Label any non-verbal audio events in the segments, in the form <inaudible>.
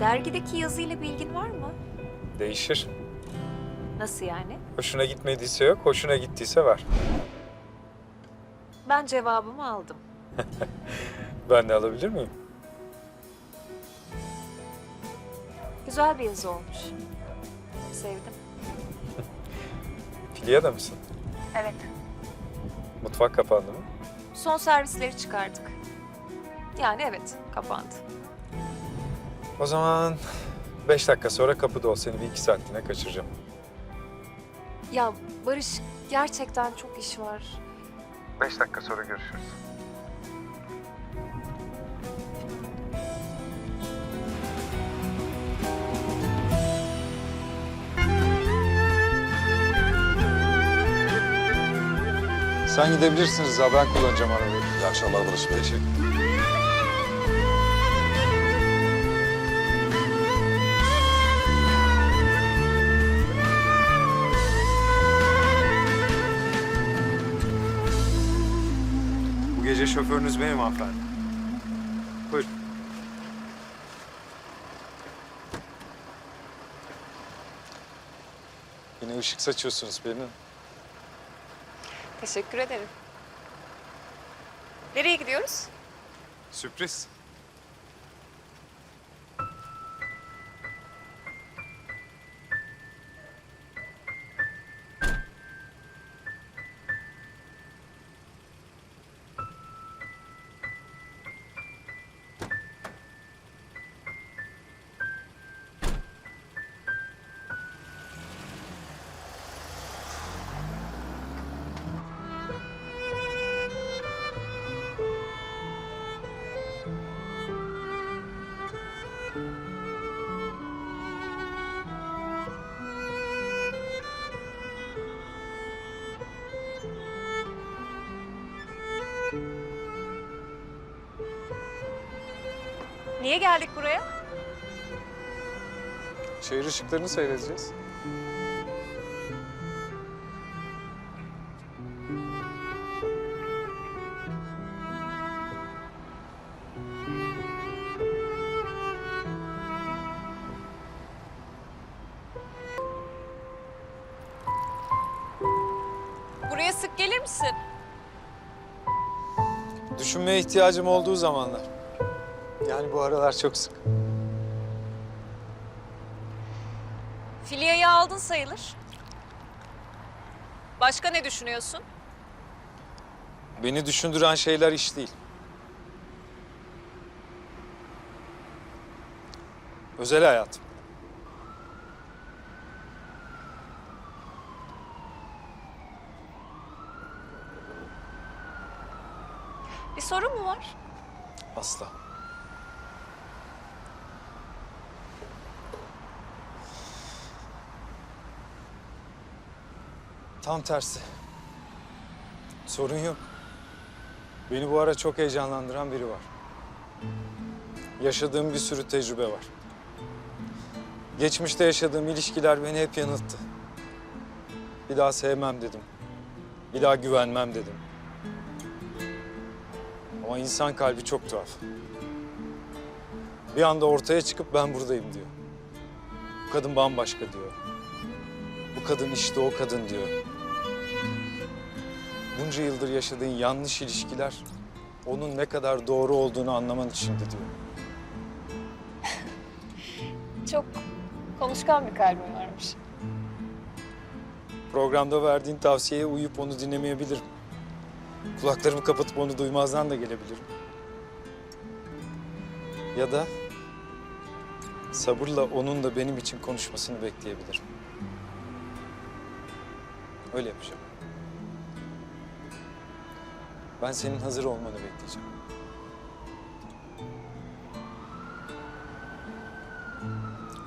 Dergideki yazıyla bilgin var mı? Değişir. Nasıl yani? Hoşuna gitmediyse yok, hoşuna gittiyse var. Ben cevabımı aldım. <laughs> Ben de alabilir miyim? Güzel bir yazı olmuş. Sevdim. <laughs> Filyada mısın? Evet. Mutfak kapandı mı? Son servisleri çıkardık. Yani evet, kapandı. O zaman beş dakika sonra kapıda ol. Seni bir iki saatliğine kaçıracağım. Ya Barış, gerçekten çok iş var. Beş dakika sonra görüşürüz. Sen gidebilirsin Rıza. Ben kullanacağım arabayı. İyi akşamlar Barış Bey. Teşekkür gece şoförünüz benim hanımefendi. Buyurun. Yine ışık saçıyorsunuz benim. Teşekkür ederim. Nereye gidiyoruz? Sürpriz. Niye geldik buraya? Şehir ışıklarını seyredeceğiz. Buraya sık gelir misin? Düşünmeye ihtiyacım olduğu zamanlar. Yani bu aralar çok sık. Filyayı aldın sayılır. Başka ne düşünüyorsun? Beni düşündüren şeyler iş değil. Özel hayatım. Bir sorun mu var? Asla. Tam tersi. Sorun yok. Beni bu ara çok heyecanlandıran biri var. Yaşadığım bir sürü tecrübe var. Geçmişte yaşadığım ilişkiler beni hep yanılttı. Bir daha sevmem dedim. Bir daha güvenmem dedim. Ama insan kalbi çok tuhaf. Bir anda ortaya çıkıp ben buradayım diyor. Bu kadın bambaşka diyor. Bu kadın işte o kadın diyor. Bunca yıldır yaşadığın yanlış ilişkiler onun ne kadar doğru olduğunu anlaman içindi diyor. <laughs> Çok konuşkan bir kalbim varmış. Programda verdiğin tavsiyeye uyup onu dinlemeyebilirim. Kulaklarımı kapatıp onu duymazdan da gelebilirim. Ya da sabırla onun da benim için konuşmasını bekleyebilirim. Öyle yapacağım. Ben senin hazır olmanı bekleyeceğim.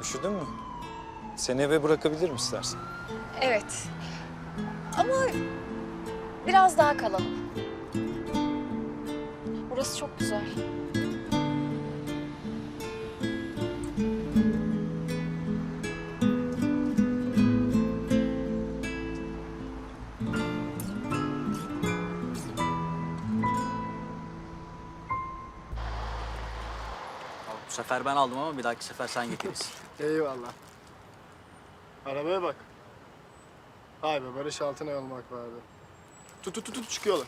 Üşüdün mü? Seni eve bırakabilirim istersen. Evet. Ama biraz daha kalalım. Burası çok güzel. Sefer ben aldım ama bir dahaki sefer sen getirirsin. <laughs> Eyvallah. Arabaya bak. Vay be Barış Altınay olmak vardı. Tut tut tut tut çıkıyorlar.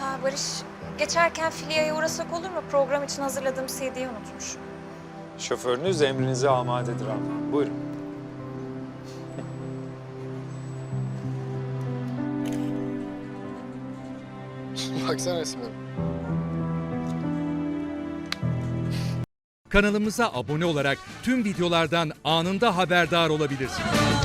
Ha Barış, geçerken Filya'ya uğrasak olur mu? Program için hazırladığım CD'yi unutmuş. Şoförünüz emrinize amadedir abi. Buyurun. Baksana resme. Kanalımıza abone olarak tüm videolardan anında haberdar olabilirsiniz.